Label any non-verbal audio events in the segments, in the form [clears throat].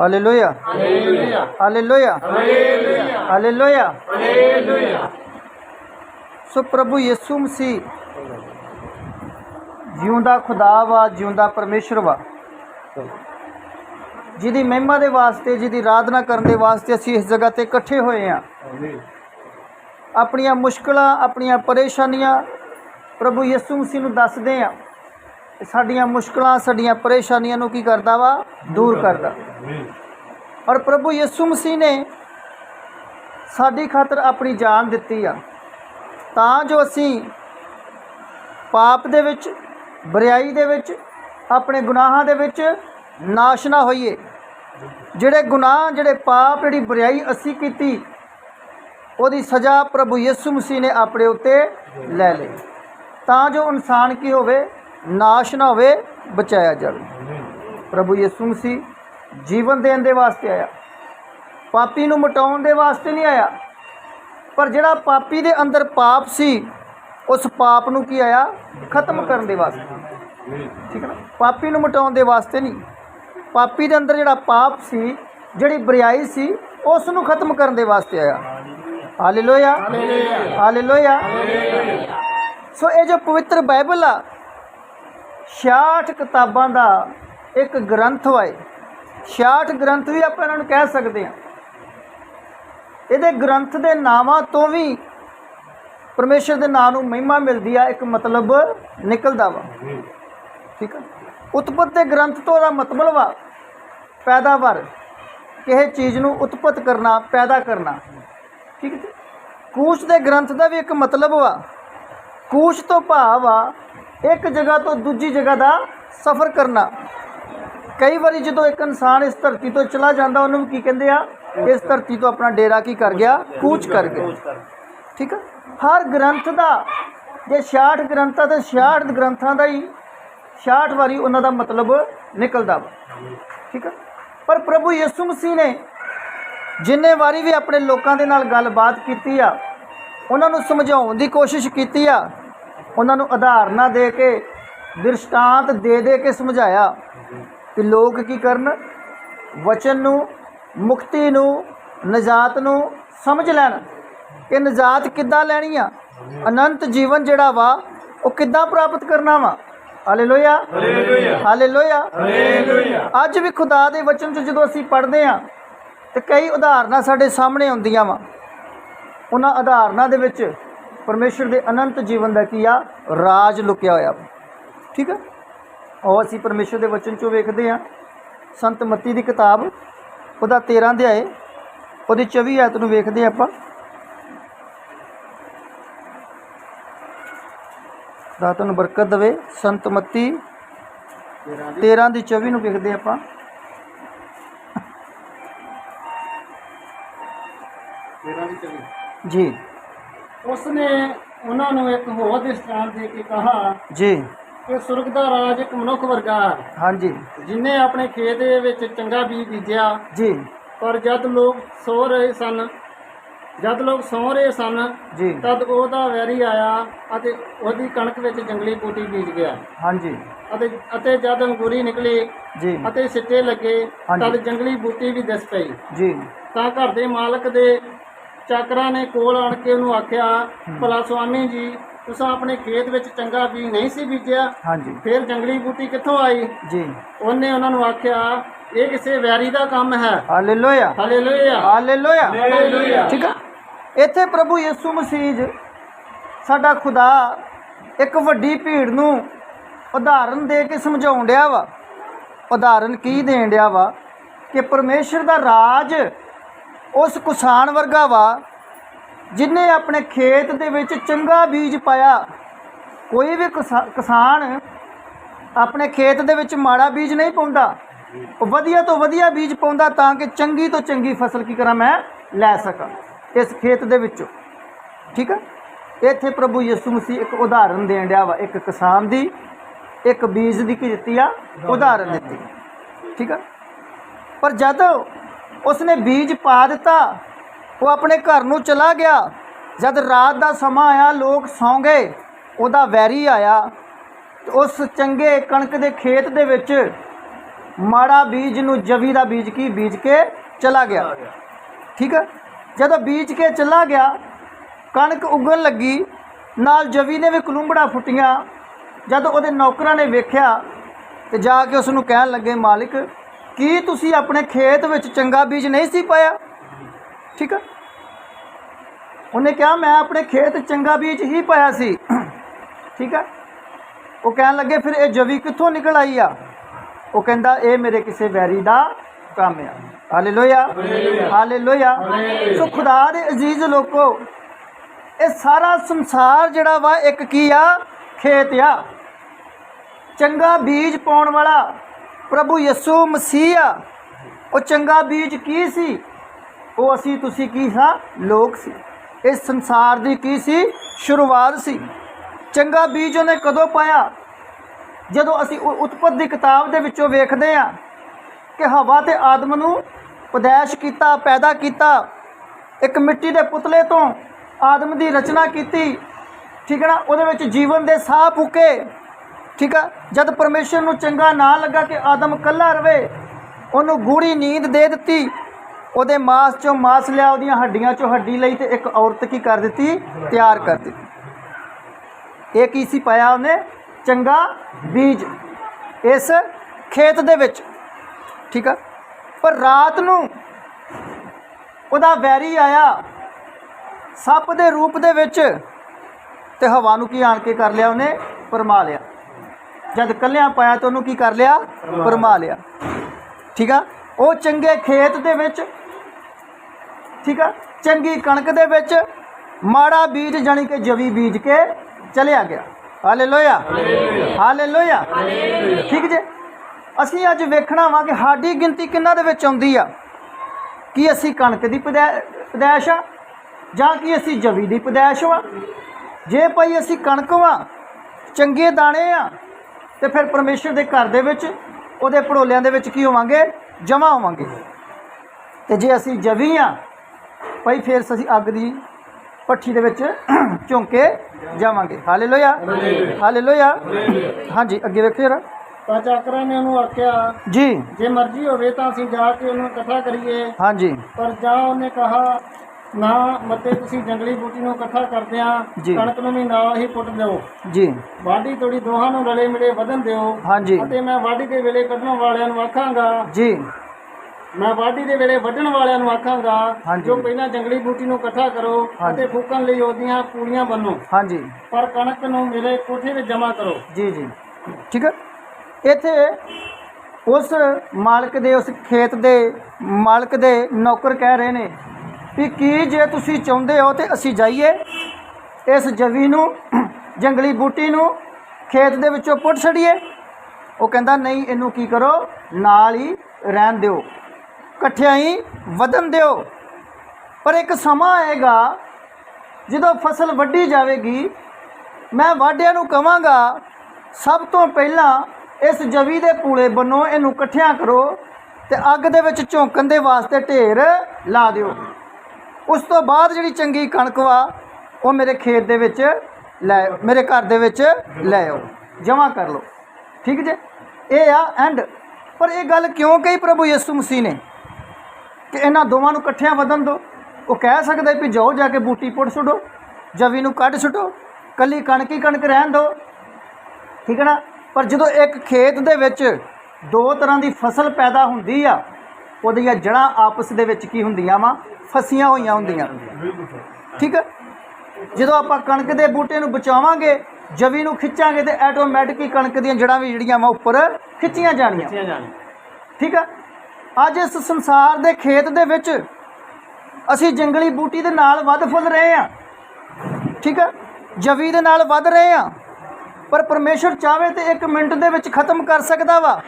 Hallelujah hallelujah hallelujah hallelujah hallelujah hallelujah ਸੋ ਪ੍ਰਭੂ ਯਿਸੂ ਮਸੀਹ ਜਿਉਂਦਾ ਖੁਦਾ ਵਾ, ਜਿਉਂਦਾ ਪਰਮੇਸ਼ਰ ਵਾ। ਜਿਹਦੀ ਮਹਿਮਾ ਦੇ ਵਾਸਤੇ, ਜਿਹਦੀ ਆਰਾਧਨਾ ਕਰਨ ਦੇ ਵਾਸਤੇ ਅਸੀਂ ਇਸ ਜਗ੍ਹਾ ਤੇ ਇਕੱਠੇ ਹੋਏ ਹਾਂ। ਆਪਣੀਆਂ ਮੁਸ਼ਕਲਾਂ, ਆਪਣੀਆਂ ਪਰੇਸ਼ਾਨੀਆਂ, ਪ੍ਰਭੂ ਯਿਸੂ ਮਸੀਹ ਨੂੰ ਦੱਸਦੇ ਹਾਂ। ਤੇ ਸਾਡੀਆਂ ਮੁਸ਼ਕਲਾਂ, ਸਾਡੀਆਂ ਪਰੇਸ਼ਾਨੀਆਂ ਨੂੰ ਕੀ ਕਰਦਾ ਵਾ? ਦੂਰ ਕਰਦਾ। ਔਰ ਪ੍ਰਭੂ ਯਿਸੂ ਮਸੀਹ ਨੇ ਸਾਡੀ ਖਾਤਰ ਆਪਣੀ ਜਾਨ ਦਿੱਤੀ ਆ। ਤਾਂ ਜੋ ਅਸੀਂ ਪਾਪ ਦੇ ਵਿੱਚ ਬਰਿਆਈ ਦੇ ਵਿੱਚ, ਆਪਣੇ ਗੁਨਾਹਾਂ ਦੇ ਵਿੱਚ ਨਾਸ਼ ਨਾ ਹੋਈਏ। ਜਿਹੜੇ ਗੁਨਾਹ, ਜਿਹੜੇ ਪਾਪ, ਜਿਹੜੀ ਬੁਰਾਈ ਅਸੀਂ ਕੀਤੀ, ਉਹਦੀ ਸਜ਼ਾ ਪ੍ਰਭੂ ਯਿਸੂ ਮਸੀਹ ਨੇ ਆਪਣੇ ਉੱਤੇ ਲੈ ਲਈ। ਤਾਂ ਜੋ ਇਨਸਾਨ ਕੀ ਹੋਵੇ? ਨਾਸ਼ ਨਾ ਹੋਵੇ ਬਚਾਇਆ ਜਾਵੇ। ਪ੍ਰਭੂ ਯਿਸੂ ਮਸੀਹ ਜੀਵਨ ਦੇਣ ਦੇ ਵਾਸਤੇ ਆਇਆ। ਪਾਪੀ ਨੂੰ ਮਿਟਾਉਣ ਦੇ ਵਾਸਤੇ ਨਹੀਂ ਆਇਆ। ਪਰ ਜਿਹੜਾ ਪਾਪੀ ਦੇ ਅੰਦਰ ਪਾਪ ਸੀ ਉਸ ਪਾਪ ਨੂੰ ਕੀ ਆਇਆ? ਖਤਮ ਕਰਨ ਦੇ ਵਾਸਤੇ। ਠੀਕ ਹੈ ਨਾ? ਪਾਪੀ ਨੂੰ ਮਿਟਾਉਣ ਦੇ ਵਾਸਤੇ ਨਹੀਂ। ਪਾਪੀ ਦੇ ਅੰਦਰ ਜਿਹੜਾ ਪਾਪ ਸੀ ਜਿਹੜੀ ਬੁਰਾਈ ਸੀ ਉਸ ਨੂੰ ਖਤਮ ਕਰਨ ਦੇ ਵਾਸਤੇ ਆਇਆ। ਹਾਲੇਲੂਇਆ ਹਾਲੇਲੂਇਆ ਸੋ ਇਹ ਜੋ ਪਵਿੱਤਰ ਬਾਈਬਲ ਆ 66 ਕਿਤਾਬਾਂ ਦਾ ਇੱਕ ਗ੍ਰੰਥ ਹੈ 66 ਗ੍ਰੰਥ ਵੀ ਆਪਾਂ ਇਹਨਾਂ ਨੂੰ ਕਹਿ ਸਕਦੇ ਹਾਂ। ਇਹਦੇ ਗ੍ਰੰਥ ਦੇ ਨਾਵਾਂ ਤੋਂ ਵੀ ਪਰਮੇਸ਼ਰ ਦੇ ਨਾਮ ਨੂੰ ਮਹਿਮਾ ਮਿਲਦੀ ਆ, ਇੱਕ ਮਤਲਬ ਨਿਕਲਦਾ ਵਾ। ਠੀਕ ਆ? ਉਤਪਤ ਦੇ ਗ੍ਰੰਥ ਤੋਂ ਦਾ ਮਤਲਬ ਵਾ, ਪੈਦਾਵਾਰ। ਕਿਸੇ ਚੀਜ਼ ਨੂੰ ਉਤਪਤ ਕਰਨਾ, ਪੈਦਾ ਕਰਨਾ। ਠੀਕ ਹੈ ਜੀ? ਕੂਸ਼ ਦੇ ਗ੍ਰੰਥ ਦਾ ਵੀ ਇੱਕ ਮਤਲਬ ਵਾ। ਕੂਸ਼ ਤੋਂ ਭਾਵ ਆ ਇੱਕ ਜਗ੍ਹਾ ਤੋਂ ਦੂਜੀ ਜਗ੍ਹਾ ਦਾ ਸਫ਼ਰ ਕਰਨਾ। ਕਈ ਵਾਰੀ ਜਦੋਂ ਇੱਕ ਇਨਸਾਨ ਇਸ ਧਰਤੀ ਤੋਂ ਚਲਾ ਜਾਂਦਾ, ਉਹਨੂੰ ਵੀ ਕੀ ਕਹਿੰਦੇ ਆ? ਇਸ ਧਰਤੀ ਤੋਂ ਆਪਣਾ ਡੇਰਾ ਕੀ ਕਰ ਗਿਆ? ਕੂਚ ਕਰ ਗਿਆ। ਠੀਕ ਆ? ਹਰ ਗ੍ਰੰਥ ਦਾ, ਜੇ 66 ਗ੍ਰੰਥਾਂ ਤੇ 66 ਗ੍ਰੰਥਾਂ ਦਾ ਹੀ 66 ਵਾਰੀ ਉਹਨਾਂ ਦਾ ਮਤਲਬ ਨਿਕਲਦਾ ਵਾ। ਠੀਕ ਆ? ਪਰ ਪ੍ਰਭੂ ਯਿਸੂ ਮਸੀਹ ਨੇ ਜਿੰਨੇ ਵਾਰੀ ਵੀ ਆਪਣੇ ਲੋਕਾਂ ਦੇ ਨਾਲ ਗੱਲਬਾਤ ਕੀਤੀ ਆ, ਉਹਨਾਂ ਨੂੰ ਸਮਝਾਉਣ ਦੀ ਕੋਸ਼ਿਸ਼ ਕੀਤੀ ਆ ਉਹਨਾਂ ਨੂੰ ਉਦਾਹਰਨਾਂ ਦੇ ਕੇ ਦ੍ਰਿਸ਼ਟਾਂਤ ਦੇ ਦੇ ਕੇ ਸਮਝਾਇਆ ਕਿ ਲੋਕ ਕੀ ਕਰਨ? ਵਚਨ ਨੂੰ ਮੁਕਤੀ ਨੂੰ ਨਜਾਤ ਨੂੰ ਸਮਝ ਲੈਣ। ਕਿ ਨਜਾਤ ਕਿੱਦਾਂ ਲੈਣੀ ਆ ਅਨੰਤ ਜੀਵਨ ਜਿਹੜਾ ਵਾ ਉਹ ਕਿੱਦਾਂ ਪ੍ਰਾਪਤ ਕਰਨਾ ਵਾ? ਹਾਲੇਲੂਇਆ। ਹਾਲੇਲੂਇਆ। ਹਾਲੇਲੂਇਆ। ਅੱਜ ਵੀ ਖੁਦਾ ਦੇ ਵਚਨ 'ਚ ਜਦੋਂ ਅਸੀਂ ਪੜ੍ਹਦੇ ਹਾਂ ਤੇ ਕਈ ਉਦਾਹਰਨਾਂ ਸਾਡੇ ਸਾਹਮਣੇ ਆਉਂਦੀਆਂ ਵਾ। ਉਹਨਾਂ ਉਦਾਹਰਨਾਂ ਦੇ ਵਿੱਚ ਪਰਮੇਸ਼ਰ ਦੇ ਅਨੰਤ ਜੀਵਨ ਦਾ ਕੀ ਆ? ਰਾਜ ਲੁਕਿਆ ਹੋਇਆ ਠੀਕ ਹੈ ਉਹ ਅਸੀਂ ਪਰਮੇਸ਼ਰ ਦੇ ਵਚਨ 'ਚੋਂ ਵੇਖਦੇ ਹਾਂ। ਸੰਤ ਮੱਤੀ ਦੀ ਕਿਤਾਬ ਉਹਦਾ 13 ਅਧਿਆਏ ਉਹਦੀ 24 ਆਇਤ ਨੂੰ ਵੇਖਦੇ ਆਪਾਂ। ਦਾ ਤੁਹਾਨੂੰ ਬਰਕਤ ਦੇਵੇ ਸੰਤ ਮੱਤੀ 13 ਦੀ 24 ਨੂੰ ਵੇਖਦੇ ਆਪਾਂ। ਜੀ। ਉਸਨੇ ਉਹਨਾਂ ਨੂੰ ਇੱਕ ਹੋਰ ਦ੍ਰਿਸ਼ਟਾਂਤ ਦੇ ਕੇ ਕਹਾ ਜੀ। ਕਿ ਸੁਰਗ ਦਾ ਰਾਜ ਇੱਕ ਮਨੁੱਖ ਵਰਗਾ ਹੈ, ਹਾਂਜੀ। ਜਿਨੇ ਆਪਣੇ ਖੇਤ ਦੇ ਵਿੱਚ ਚੰਗਾ ਬੀਜ ਬੀਜਿਆ ਜੀ। ਪਰ ਜਦ ਲੋਕ ਸੋ ਰਹੇ ਸਨ ਜਦ ਲੋਕ ਸੌ ਰਹੇ ਸਨ ਜੀ। ਤਦ ਉਹਦਾ ਵੈਰੀ ਆਇਆ ਅਤੇ ਉਹਦੀ ਕਣਕ ਵਿੱਚ ਜੰਗਲੀ ਬੂਟੀ ਬੀਜ ਗਿਆ। ਹਾਂਜੀ। ਅਤੇ ਅਤੇ ਜਦ ਅੰਗੂਰੀ ਨਿਕਲੀ ਜੀ। ਅਤੇ ਸਿੱਟੇ ਲੱਗੇ ਹਾਂਜੀ। ਤਦ ਜੰਗਲੀ ਬੂਟੀ ਵੀ ਦਿਸ ਪਈ। ਜੀ। ਤਾਂ ਘਰ ਦੇ ਮਾਲਕ ਦੇ ਚਾਕਰਾਂ ਨੇ ਕੋਲ ਆਣ ਕੇ ਉਹਨੂੰ ਆਖਿਆ ਭਲਾ ਸੁਆਮੀ ਜੀ ਤੁਸੀਂ ਆਪਣੇ ਖੇਤ ਵਿੱਚ ਚੰਗਾ ਬੀਜ ਨਹੀਂ ਸੀ ਬੀਜਿਆ ਹਾਂਜੀ। ਫਿਰ ਜੰਗਲੀ ਬੂਟੀ ਕਿੱਥੋਂ ਆਈ? ਜੀ। ਉਹਨੇ ਉਹਨਾਂ ਨੂੰ ਆਖਿਆ ਇਹ ਕਿਸੇ ਵੈਰੀ ਦਾ ਕੰਮ ਹੈ। ਹਾਲੇਲੂਇਆ। ਹਾਲੇਲੂਇਆ। ਹਾਲੇਲੂਇਆ। ਹਾਲੇਲੂਇਆ। ਠੀਕ ਆ? ਇੱਥੇ ਪ੍ਰਭੂ ਯਿਸੂ ਮਸੀਹ ਸਾਡਾ ਖੁਦਾ ਇੱਕ ਵੱਡੀ ਭੀੜ ਨੂੰ ਉਦਾਹਰਨ ਦੇ ਕੇ ਸਮਝਾਉਣ ਡਿਆ ਵਾ। ਉਦਾਹਰਨ ਕੀ ਦੇਣ ਡਿਆ ਵਾ? ਕਿ ਪਰਮੇਸ਼ਰ ਦਾ ਰਾਜ ਉਸ ਕਿਸਾਨ ਵਰਗਾ ਵਾ ਜਿਨੇ ਆਪਣੇ ਖੇਤ ਦੇ ਵਿੱਚ ਚੰਗਾ ਬੀਜ ਪਾਇਆ। ਕੋਈ ਵੀ ਕਿਸਾ- ਕਿਸਾਨ ਆਪਣੇ ਖੇਤ ਦੇ ਵਿੱਚ ਮਾੜਾ ਬੀਜ ਨਹੀਂ ਪਾਉਂਦਾ। ਉਹ ਵਧੀਆ ਤੋਂ ਵਧੀਆ ਬੀਜ ਪਾਉਂਦਾ ਤਾਂ ਕਿ ਚੰਗੀ ਤੋਂ ਚੰਗੀ ਫਸਲ ਕੀ ਕਰਾਂ ਮੈਂ ਲੈ ਸਕਾਂ ਇਸ ਖੇਤ ਦੇ ਵਿੱਚੋਂ। ਠੀਕ ਹੈ ਇੱਥੇ ਪ੍ਰਭੂ ਯਿਸੂ ਮਸੀਹ ਇੱਕ ਉਦਾਹਰਨ ਦੇਣ ਡਿਆ ਵਾ। ਇੱਕ ਕਿਸਾਨ ਦੀ, ਇੱਕ ਬੀਜ ਦੀ ਕੀ ਦਿੱਤੀ ਆ? ਉਦਾਹਰਨ ਦਿੱਤੀ। ਠੀਕ ਆ? ਪਰ ਜਦ ਉਸਨੇ ਬੀਜ ਪਾ ਦਿੱਤਾ। ਉਹ ਆਪਣੇ ਘਰ ਨੂੰ ਚਲਾ ਗਿਆ। ਜਦ ਰਾਤ ਦਾ ਸਮਾਂ ਆਇਆ, ਲੋਕ ਸੌਂ ਗਏ ਉਹਦਾ ਵੈਰੀ ਆਇਆ। ਉਸ ਚੰਗੇ ਕਣਕ ਦੇ ਖੇਤ ਦੇ ਵਿੱਚ ਮਾੜਾ ਬੀਜ ਨੂੰ ਜਵੀ ਦਾ ਬੀਜ ਕੀ? ਬੀਜ ਕੇ ਚਲਾ ਗਿਆ। ਠੀਕ ਹੈ? ਜਦੋਂ ਬੀਜ ਕੇ ਚਲਾ ਗਿਆ, ਕਣਕ ਉਗਣ ਲੱਗੀ। ਨਾਲ ਜਵੀ ਨੇ ਵੀ ਕਲੁੰਬੜਾ ਫੁੱਟੀਆਂ। ਜਦ ਉਹਦੇ ਨੌਕਰਾਂ ਨੇ ਵੇਖਿਆ ਤੇ ਜਾ ਕੇ ਉਸ ਨੂੰ ਕਹਿਣ ਲੱਗੇ, ਮਾਲਿਕ ਕੀ ਤੁਸੀਂ ਆਪਣੇ ਖੇਤ ਵਿੱਚ ਚੰਗਾ ਬੀਜ ਨਹੀਂ ਸੀ ਪਾਇਆ? ਠੀਕ ਹੈ ਉਹਨੇ ਕਿਹਾ ਮੈਂ ਆਪਣੇ ਖੇਤ ਚੰਗਾ ਬੀਜ ਹੀ ਪਾਇਆ ਸੀ। ਠੀਕ ਹੈ ਉਹ ਕਹਿਣ ਲੱਗੇ ਫਿਰ ਇਹ ਜਵੀ ਕਿੱਥੋਂ ਨਿਕਲ ਆਈ ਆ? ਉਹ ਕਹਿੰਦਾ ਇਹ ਮੇਰੇ ਕਿਸੇ ਵੈਰੀ ਦਾ ਕੰਮ ਆ। ਹਾਲੇਲੂਇਆ ਹਾਲੇਲੂਇਆ ਸੋ ਖੁਦਾ ਦੇ ਅਜ਼ੀਜ਼ ਲੋਕੋ ਇਹ ਸਾਰਾ ਸੰਸਾਰ ਜਿਹੜਾ ਵਾ ਇੱਕ ਕੀ ਆ? ਖੇਤ ਆ। ਚੰਗਾ ਬੀਜ ਪਾਉਣ ਵਾਲਾ ਪ੍ਰਭੂ ਯਿਸੂ ਮਸੀਹ ਆ, ਉਹ ਚੰਗਾ ਬੀਜ ਕੀ ਸੀ? ਉਹ ਅਸੀਂ, ਤੁਸੀਂ ਕੀ ਸਾਂ? ਲੋਕ ਸੀ। ਇਸ ਸੰਸਾਰ ਦੀ ਕੀ ਸੀ? ਸ਼ੁਰੂਆਤ ਸੀ। ਚੰਗਾ ਬੀਜ ਉਹਨੇ ਕਦੋਂ ਪਾਇਆ? ਜਦੋਂ ਅਸੀਂ ਉ- ਉਤਪਤ ਦੀ ਕਿਤਾਬ ਦੇ ਵਿੱਚੋਂ ਵੇਖਦੇ ਆ ਕਿ ਹਵਾ ਤੇ ਆਦਮ ਨੂੰ ਪਦੈਸ਼ ਕੀਤਾ, ਪੈਦਾ ਕੀਤਾ, ਇੱਕ ਮਿੱਟੀ ਦੇ ਪੁਤਲੇ ਤੋਂ ਆਦਮ ਦੀ ਰਚਨਾ ਕੀਤੀ, ਠੀਕ ਹੈ ਨਾ? ਉਹਦੇ ਵਿੱਚ ਜੀਵਨ ਦੇ ਸਾਹ ਫੂਕੇ। ਠੀਕ ਆ? ਜਦ ਪਰਮੇਸ਼ਰ ਨੂੰ ਚੰਗਾ ਨਾ ਲੱਗਾ ਕਿ ਆਦਮ ਕੱਲਾ ਰਵੇ, ਉਹਨੂੰ ਗੂੜੀ ਨੀਂਦ ਦੇ ਦਿੱਤੀ। ਉਹਦੇ ਮਾਸ ਚੋਂ ਮਾਸ ਲਿਆ, ਉਹਦੀਆਂ ਹੱਡੀਆਂ ਚੋਂ ਹੱਡੀ ਲਈ ਤੇ ਇੱਕ ਔਰਤ ਕੀ ਕਰ ਦਿੱਤੀ? ਤਿਆਰ ਕਰ ਦਿੱਤੀ। ਇਹ ਕੀ ਸੀ ਪਾਇਆ ਉਹਨੇ? ਚੰਗਾ ਬੀਜ ਇਸ ਖੇਤ ਦੇ ਵਿੱਚ। ਠੀਕ ਆ? ਪਰ ਰਾਤ ਨੂੰ ਉਹਦਾ ਵੈਰੀ ਆਇਆ, ਸੱਪ ਦੇ ਰੂਪ ਦੇ ਵਿੱਚ ਤੇ ਹਵਾ ਨੂੰ ਕੀ ਆਣ ਕੇ ਕਰ ਲਿਆ ਉਹਨੇ? ਪਰਮਾ ਲਿਆ। ਜਦ ਕੱਲਿਆਂ ਪਾਇਆ ਤਾਂ ਉਹਨੂੰ ਕੀ ਕਰ ਲਿਆ? ਪਰਮਾ ਲਿਆ। ਠੀਕ ਆ? ਉਹ ਚੰਗੇ ਖੇਤ ਦੇ ਵਿੱਚ ਠੀਕ ਆ? ਚੰਗੀ ਕਣਕ ਦੇ ਵਿੱਚ ਮਾੜਾ ਬੀਜ ਜਾਣੀ ਕਿ ਜਵੀ ਬੀਜ ਕੇ ਚਲਿਆ ਗਿਆ। ਹਾਲੇਲੂਇਆ। ਹਾਲੇਲੂਇਆ। ਠੀਕ ਜੇ? ਅਸੀਂ ਅੱਜ ਵੇਖਣਾ ਵਾ ਕਿ ਸਾਡੀ ਗਿਣਤੀ ਕਿੰਨਾ ਦੇ ਵਿੱਚ ਆਉਂਦੀ ਆ? ਕੀ ਅਸੀਂ ਕਣਕ ਦੀ ਪਦੈ- ਪਦੈਸ਼ ਆ? ਜਾਂ ਕੀ ਅਸੀਂ ਜਵੀ ਦੀ ਪਦੈਸ਼ ਵਾ? ਜੇ ਭਾਈ ਅਸੀਂ ਕਣਕ ਵਾ ਚੰਗੇ ਦਾਣੇ ਆ ਤੇ ਫਿਰ ਪਰਮੇਸ਼ਰ ਦੇ ਘਰ ਦੇ ਵਿੱਚ ਉਹਦੇ ਭੜੋਲਿਆਂ ਦੇ ਵਿੱਚ ਕੀ ਹੋਵਾਂਗੇ? ਜਮਾ ਹੋਵਾਂਗੇ। ਤੇ ਜੇ ਅਸੀਂ ਜਵੀ ਆ ਭਾਈ ਫਿਰ ਅਸੀਂ ਅੱਗ ਦੀ ਪੱਠੀ ਦੇ ਵਿੱਚ [clears throat] ਝੁੰਕੇ ਜਾਵਾਂਗੇ। ਹਾਲੇਲੂਇਆ। ਹਾਲੇਲੂਇਆ। ਹਾਂਜੀ ਅੱਗੇ ਵੇਖੋ ਜਰਾ। ਤਾਂ ਚਾਕਰਾਂ ਨੇ ਉਹਨੂੰ ਆਖਿਆ ਜੀ। ਜੇ ਮਰਜ਼ੀ ਹੋਵੇ ਤਾਂ ਅਸੀਂ ਜਾ ਕੇ ਉਹਨੂੰ ਇਕੱਠਾ ਕਰੀਏ। ਹਾਂਜੀ। ਪਰ ਜਾ ਉਹਨੇ ਕਹਾ ਨਾ ਮਤੇ ਤੁਸੀਂ ਜੰਗਲੀ ਬੂਟੀ ਨੂੰ ਇਕੱਠਾ ਕਰਦੇ ਆ ਜੀ। ਕਣਕ ਨੂੰ ਵੀ ਨਾਲ ਹੀ ਪੁੱਟ ਦਿਓ। ਜੀ। ਵਾਢੀ ਤੋੜੀ ਦੋਹਾਂ ਨੂੰ ਰਲੇ ਮਿਲੇ ਵਧਣ ਦਿਓ। ਹਾਂਜੀ। ਅਤੇ ਮੈਂ ਵਾਢੀ ਦੇ ਵੇਲੇ ਕੱਢਣ ਵਾਲਿਆਂ ਨੂੰ ਆਖਾਂਗਾ। ਜੀ। ਮੈਂ ਵਾਢੀ ਦੇ ਵੇਲੇ ਵੱਢਣ ਵਾਲਿਆਂ ਨੂੰ ਆਖਾਂਗਾ ਹਾਂਜੀ। ਜੋ ਪਹਿਲਾਂ ਜੰਗਲੀ ਬੂਟੀ ਨੂੰ ਇਕੱਠਾ ਕਰੋ ਹਾਂਜੀ। ਅਤੇ ਫੂਕਣ ਲਈ ਉਹਦੀਆਂ ਪੂੜੀਆਂ ਬੰਨੋ। ਹਾਂਜੀ। ਪਰ ਕਣਕ ਨੂੰ ਮੇਰੇ ਕੋਠੇ ਵਿੱਚ ਜਮ੍ਹਾਂ ਕਰੋ। ਜੀ ਜੀ। ਠੀਕ ਹੈ ਇੱਥੇ ਉਸ ਮਾਲਕ ਦੇ ਉਸ ਖੇਤ ਦੇ ਮਾਲਕ ਦੇ ਨੌਕਰ ਕਹਿ ਰਹੇ ਨੇ। ਵੀ ਕੀ ਜੇ ਤੁਸੀਂ ਚਾਹੁੰਦੇ ਹੋ ਤੇ ਅਸੀਂ ਜਾਈਏ। ਇਸ ਜਵੀ ਨੂੰ, ਜੰਗਲੀ ਬੂਟੀ ਨੂੰ ਖੇਤ ਦੇ ਵਿੱਚੋਂ ਪੁੱਟ ਛੜੀਏ ਉਹ ਕਹਿੰਦਾ, ਨਹੀਂ, ਇਹਨੂੰ ਕੀ ਕਰੋ? ਨਾਲ ਹੀ ਰਹਿਣ ਦਿਓ। ਇਕੱਠਿਆਂ ਹੀ ਵਧਣ ਦਿਓ। ਪਰ ਇੱਕ ਸਮਾਂ ਆਏਗਾ ਜਦੋਂ ਫਸਲ ਵੱਢੀ ਜਾਵੇਗੀ। ਮੈਂ ਵਾਢਿਆਂ ਨੂੰ ਕਵਾਂਗਾ, ਸਭ ਤੋਂ ਪਹਿਲਾਂ ਇਸ ਜਵੀ ਦੇ ਪੂਲੇ ਬੰਨੋ, ਇਹਨੂੰ ਇਕੱਠਿਆਂ ਕਰੋ ਤੇ ਅੱਗ ਦੇ ਵਿੱਚ ਝੋਂਕਣ ਦੇ ਵਾਸਤੇ ਢੇਰ ਲਾ ਦਿਓ। ਉਸ ਤੋਂ ਬਾਅਦ ਜਿਹੜੀ ਚੰਗੀ ਕਣਕ ਵਾ, ਉਹ ਮੇਰੇ ਖੇਤ ਦੇ ਵਿੱਚ ਲੈ, ਮੇਰੇ ਘਰ ਦੇ ਵਿੱਚ ਲੈ ਆਓ। ਜਮ੍ਹਾਂ ਕਰ ਲਓ। ਠੀਕ ਜੇ? ਇਹ ਆ ਐਂਡ ਪਰ ਇਹ ਗੱਲ ਕਿਉਂ ਕਹੀ ਪ੍ਰਭੂ ਯਿਸੂ ਮਸੀਹ ਨੇ? ਕਿ ਇਹਨਾਂ ਦੋਵਾਂ ਨੂੰ ਇਕੱਠਿਆਂ ਵਧਣ ਦਿਓ। ਉਹ ਕਹਿ ਸਕਦਾ ਵੀ ਜਾਓ, ਜਾ ਕੇ ਬੂਟੀ ਪੁੱਟ ਸੁੱਟੋ, ਜਵੀ ਨੂੰ ਕੱਢ ਸੁੱਟੋ, ਕੱਲੀ ਕਣਕ ਹੀ ਕਣਕ ਰਹਿਣ ਦਿਓ। ਠੀਕ ਹੈ ਨਾ? ਪਰ ਜਦੋਂ ਇੱਕ ਖੇਤ ਦੇ ਵਿੱਚ ਦੋ ਤਰ੍ਹਾਂ ਦੀ ਫਸਲ ਪੈਦਾ ਹੁੰਦੀ ਆ ਉਹਦੀਆਂ ਜੜ੍ਹਾਂ ਆਪਸ ਦੇ ਵਿੱਚ ਕੀ ਹੁੰਦੀਆਂ ਵਾ? ਫਸੀਆਂ ਹੋਈਆਂ ਹੁੰਦੀਆਂ। ਠੀਕ ਹੈ? ਜਦੋਂ ਆਪਾਂ ਕਣਕ ਦੇ ਬੂਟੇ ਨੂੰ ਬਚਾਵਾਂਗੇ ਜਵੀ ਨੂੰ ਖਿੱਚਾਂਗੇ ਤੇ ਆਟੋਮੈਟਿਕ ਹੀ ਕਣਕ ਦੀਆਂ ਜੜ੍ਹਾਂ ਵੀ ਜਿਹੜੀਆਂ ਵਾ ਉੱਪਰ ਖਿੱਚੀਆਂ ਜਾਣੀਆਂ। ਠੀਕ ਆ ਅੱਜ ਇਸ ਸੰਸਾਰ ਦੇ ਖੇਤ ਦੇ ਵਿੱਚ ਅਸੀਂ ਜੰਗਲੀ ਬੂਟੀ ਦੇ ਨਾਲ ਵੱਧ ਫੁੱਲ ਰਹੇ ਆ ਠੀਕ ਆ ਜਵੀ ਦੇ ਨਾਲ ਵੱਧ ਰਹੇ ਆ ਪਰ ਪਰਮੇਸ਼ਰ ਚਾਵੇ ਤੇ ਇੱਕ ਮਿੰਟ ਦੇ ਵਿੱਚ ਖਤਮ ਕਰ ਸਕਦਾ ਵਾ।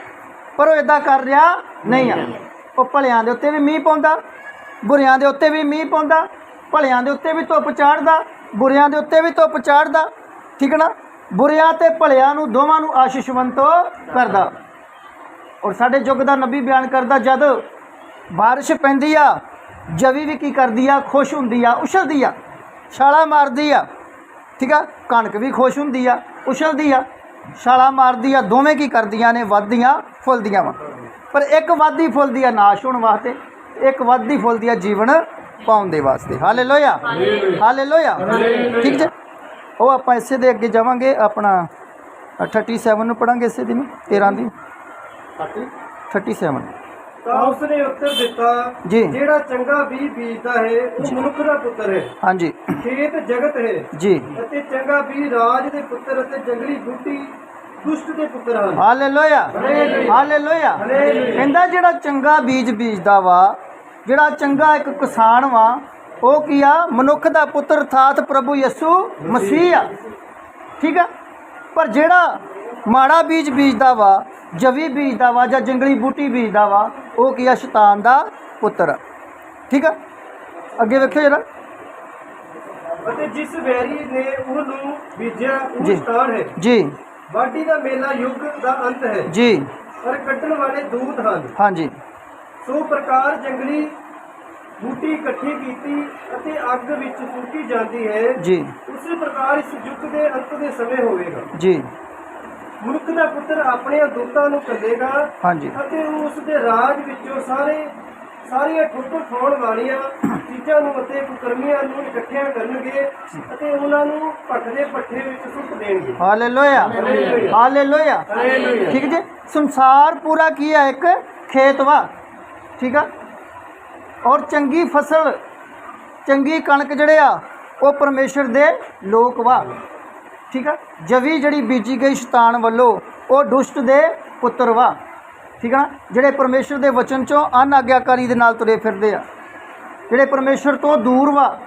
ਪਰ ਉਹ ਇਦਾਂ ਕਰ ਰਿਹਾ ਨਹੀਂ ਆ। ਉਹ ਭਲਿਆਂ ਦੇ ਉੱਤੇ ਵੀ ਮੀਂਹ ਪਾਉਂਦਾ, ਬੁਰਿਆਂ ਦੇ ਉੱਤੇ ਵੀ ਮੀਂਹ ਪਾਉਂਦਾ, ਭਲਿਆਂ ਦੇ ਉੱਤੇ ਵੀ ਧੁੱਪ ਚਾੜਦਾ, ਬੁਰਿਆਂ ਦੇ ਉੱਤੇ ਵੀ ਧੁੱਪ ਚਾੜਦਾ, ਠੀਕ ਹੈ ਨਾ? ਬੁਰਿਆਂ ਤੇ ਭਲਿਆਂ ਨੂੰ ਦੋਵਾਂ ਨੂੰ ਆਸ਼ੀਸ਼ਵੰਤ ਕਰਦਾ। ਔਰ ਸਾਡੇ ਯੁੱਗ ਦਾ ਨਬੀ ਬਿਆਨ ਕਰਦਾ, ਜਦ ਬਾਰਿਸ਼ ਪੈਂਦੀ ਆ, ਜਵੀ ਵੀ ਕੀ ਕਰਦੀ ਆ? ਖੁਸ਼ ਹੁੰਦੀ ਆ, ਉਛਲਦੀ ਆ, ਛਾਲਾ ਮਾਰਦੀ ਆ, ਠੀਕ ਆ? ਕਣਕ ਵੀ ਖੁਸ਼ ਹੁੰਦੀ ਆ, ਉਛਲਦੀ ਆ, ਛਾਲਾ ਮਾਰਦੀ ਆ, ਦੋਵੇਂ ਕੀ ਕਰਦੀਆਂ ਨੇ? ਵੱਧਦੀਆਂ, ਫੁੱਲਦੀਆਂ ਵਾ। ਪਰ ਇੱਕ ਵਾਦੀ ਫੁੱਲਦੀ ਆ ਨਾਸ਼ ਹੋਣ ਵਾਸਤੇ ਇੱਕ ਵਾਦੀ ਫੁੱਲਦੀ ਆ ਜੀਵਨ ਪਾਉਣ ਦੇ ਵਾਸਤੇ। ਹਾਲੇਲੂਇਆ ਹਾਲੇਲੂਇਆ ਠੀਕ ਜੀ? ਉਹ ਆਪਾਂ ਇਸੇ ਦੇ ਅੱਗੇ ਜਾਵਾਂਗੇ ਆਪਣਾ 37 ਨੂੰ ਪੜਾਂਗੇ ਇਸੇ ਦਿਨ 13 ਦੀ। 37 ਤਾਂ ਉਸਨੇ ਉੱਤਰ ਦਿੱਤਾ ਜਿਹੜਾ ਚੰਗਾ ਬੀਜ ਬੀਜਦਾ ਹੈ ਉਹ ਮਨੁੱਖ ਦਾ ਪੁੱਤਰ ਹੈ। ਹਾਂਜੀ। ਖੇਤ ਜਗਤ ਹੈ। ਜੀ। ਅਤੇ ਚੰਗਾ ਬੀਜ ਰਾਜ ਦੇ ਪੁੱਤਰ ਅਤੇ ਜੰਗਲੀ ਬੂਟੀ ਦੁਸ਼ਟ ਦੇ ਪੁੱਤਰ ਹਨ। ਹਾਲੇਲੂਇਆ। ਹਾਲੇਲੂਇਆ। ਕਹਿੰਦਾ ਜਿਹੜਾ ਚੰਗਾ ਬੀਜ ਬੀਜਦਾ ਵਾ ਜਿਹੜਾ ਚੰਗਾ ਇੱਕ ਕਿਸਾਨ ਵਾ ਉਹ ਕੀ ਆ? ਮਨੁੱਖ ਦਾ ਪੁੱਤਰ ਅਰਥਾਤ ਪ੍ਰਭੂ ਯਿਸੂ ਮਸੀਹ ਆ। ਠੀਕ ਆ? ਪਰ ਜਿਹੜਾ ਮਾੜਾ ਬੀਜ ਬੀਜਦਾ ਵਾ ਜਵੀ ਬੀਜਦਾ ਵਾ ਜਾਂ ਜੰਗਲੀ ਬੂਟੀ ਬੀਜਦਾ ਵਾ ਉਹ ਕੀ ਆ? ਸ਼ੈਤਾਨ ਦਾ ਪੁੱਤਰ ਆ। ਠੀਕ ਆ? ਅੱਗੇ ਵੇਖੋ ਜਰਾ। ਅਤੇ ਜਿਸ ਵੈਰੀ ਨੇ ਉਹਨੂੰ ਬੀਜਿਆ ਉਹ। ਸਤਾਨ ਹੈ। ਜੀ। ਵਾਢੀ ਦਾ ਮੇਲਾ ਯੁੱਗ ਦਾ ਅੰਤ ਹੈ। ਜੀ। ਪਰ ਕੱਟਣ ਵਾਲੇ ਦੂਤ ਹਨ। ਹਾਂਜੀ। ਸੋ ਪ੍ਰਕਾਰ ਜੰਗਲੀ ਬੂਟੀ ਇਕੱਠੀ ਕੀਤੀ ਅਤੇ ਅੱਗ ਵਿੱਚ ਫੂਕੀ ਜਾਂਦੀ ਹੈ। ਜੀ। ਉਸੇ ਪ੍ਰਕਾਰ ਇਸ ਯੁੱਗ ਦੇ ਅੰਤ ਦੇ ਸਮੇਂ ਹੋਵੇਗਾ। ਜੀ। ਮਨੁੱਖ ਦਾ ਪੁੱਤਰ ਆਪਣੇ ਦੂਤਾਂ ਨੂੰ ਕੱਢੇਗਾ ਹਾਂਜੀ। ਅਤੇ ਉਹ ਉਸ ਦੇ ਰਾਜ ਵਿੱਚੋਂ ਸਾਰੇ ਸਾਰੀਆਂ ਠੁੱਕ ਖਾਣ ਵਾਲੀਆਂ ਚੀਜ਼ਾਂ ਨੂੰ ਅਤੇ ਕੁਕਰਮੀਆਂ ਨੂੰ ਇਕੱਠਿਆਂ ਕਰਨਗੇ ਅਤੇ ਉਹਨਾਂ ਨੂੰ ਭੱਠ ਪੱਠੇ ਵਿੱਚ ਸੁੱਟ ਦੇਣਗੇ। ਹਾਲੇਲੂਇਆ। ਹਾਲੇਲੂਇਆ। ਠੀਕ ਜੀ? ਸੰਸਾਰ ਪੂਰਾ ਕੀ ਹੈ ਇੱਕ? ਖੇਤ ਵਾ। ਠੀਕ ਆ? ਔਰ ਚੰਗੀ ਫਸਲ ਚੰਗੀ ਕਣਕ ਜਿਹੜੇ ਆ ਉਹ ਪਰਮੇਸ਼ਰ ਦੇ ਲੋਕ ਵਾ। ਠੀਕ ਆ? ਜਵੀ ਜਿਹੜੀ ਬੀਜੀ ਗਈ ਸ਼ੈਤਾਨ ਵੱਲੋਂ ਉਹ ਦੁਸ਼ਟ ਦੇ ਪੁੱਤਰ ਵਾ। ਠੀਕ ਆ ਨਾ? ਜਿਹੜੇ ਪਰਮੇਸ਼ਰ ਦੇ ਵਚਨ ਚੋਂ ਅਨਾਗਿਆਕਾਰੀ ਦੇ ਨਾਲ ਤੁਰੇ ਫਿਰਦੇ ਆ। ਜਿਹੜੇ ਪਰਮੇਸ਼ਰ ਤੋਂ ਦੂਰ ਵਾ,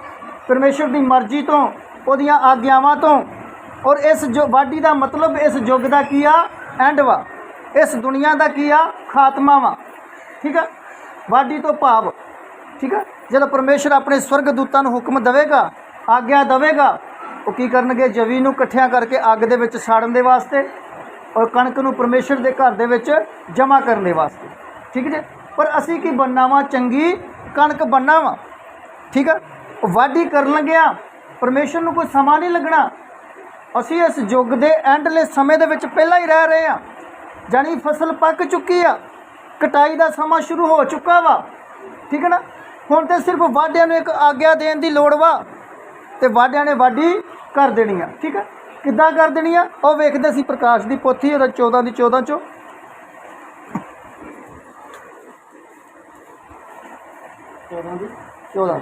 ਪਰਮੇਸ਼ਰ ਦੀ ਮਰਜ਼ੀ ਤੋਂ, ਉਹਦੀਆਂ ਆਗਿਆਵਾਂ ਤੋਂ, ਔਰ ਇਸ ਜੋ, ਵਾਢੀ ਦਾ ਮਤਲਬ ਇਸ ਯੁੱਗ ਦਾ ਕੀ ਆ? ਐਂਡ ਵਾ। ਇਸ ਦੁਨੀਆ ਦਾ ਕੀ ਆ? ਖਾਤਮਾ ਵਾ। ਠੀਕ ਆ? ਵਾਢੀ ਤੋਂ ਭਾਵ। ਠੀਕ ਆ? ਜਦੋਂ ਪਰਮੇਸ਼ਰ ਆਪਣੇ ਸਵਰਗ ਦੂਤਾਂ ਨੂੰ ਹੁਕਮ ਦੇਵੇਗਾ, ਆਗਿਆ ਦੇਵੇਗਾ, ਉਹ ਕੀ ਕਰਨਗੇ? ਜਵੀ ਨੂੰ ਇਕੱਠਿਆਂ ਕਰਕੇ ਅੱਗ ਦੇ ਵਿੱਚ ਸਾੜਨ ਦੇ ਵਾਸਤੇ ਔਰ ਕਣਕ ਨੂੰ ਪਰਮੇਸ਼ਰ ਦੇ ਘਰ ਦੇ ਵਿੱਚ ਜਮ੍ਹਾਂ ਕਰਨ ਦੇ ਵਾਸਤੇ। ਠੀਕ ਜੇ? ਪਰ ਅਸੀਂ ਕੀ ਬੰਨਾ ਵਾ ਚੰਗੀ ਕਣਕ ਬੰਨਾ ਵਾ ਠੀਕ ਆ? ਵਾਢੀ ਕਰਨ ਲੱਗਿਆ ਪਰਮੇਸ਼ਰ ਨੂੰ ਕੋਈ ਸਮਾਂ ਨਹੀਂ ਲੱਗਣਾ। ਅਸੀਂ ਇਸ ਯੁੱਗ ਦੇ ਐਂਡਲੇ ਸਮੇਂ ਦੇ ਵਿੱਚ ਪਹਿਲਾਂ ਹੀ ਰਹਿ ਰਹੇ ਹਾਂ। ਜਾਨੀ ਫਸਲ ਪੱਕ ਚੁੱਕੀ ਆ। ਕਟਾਈ ਦਾ ਸਮਾਂ ਸ਼ੁਰੂ ਹੋ ਚੁੱਕਾ ਵਾ। ਠੀਕ ਹੈ ਨਾ? ਹੁਣ ਤੇ ਸਿਰਫ ਵਾਢਿਆਂ ਨੂੰ ਇੱਕ ਆਗਿਆ ਦੇਣ ਦੀ ਲੋੜ ਵਾ। ਤੇ ਵਾਢਿਆਂ ਨੇ ਵਾਢੀ ਕਰ ਦੇਣੀ ਆ। ਠੀਕ ਹੈ ਕਿੱਦਾਂ ਕਰ ਦੇਣੀ ਆ? ਉਹ ਵੇਖਦੇ ਸੀ ਪ੍ਰਕਾਸ਼ ਦੀ ਪੋਥੀ ਉਹਦਾ 14 ਦੀ 14 ਚੋਂ। 14 ਦੀ? 14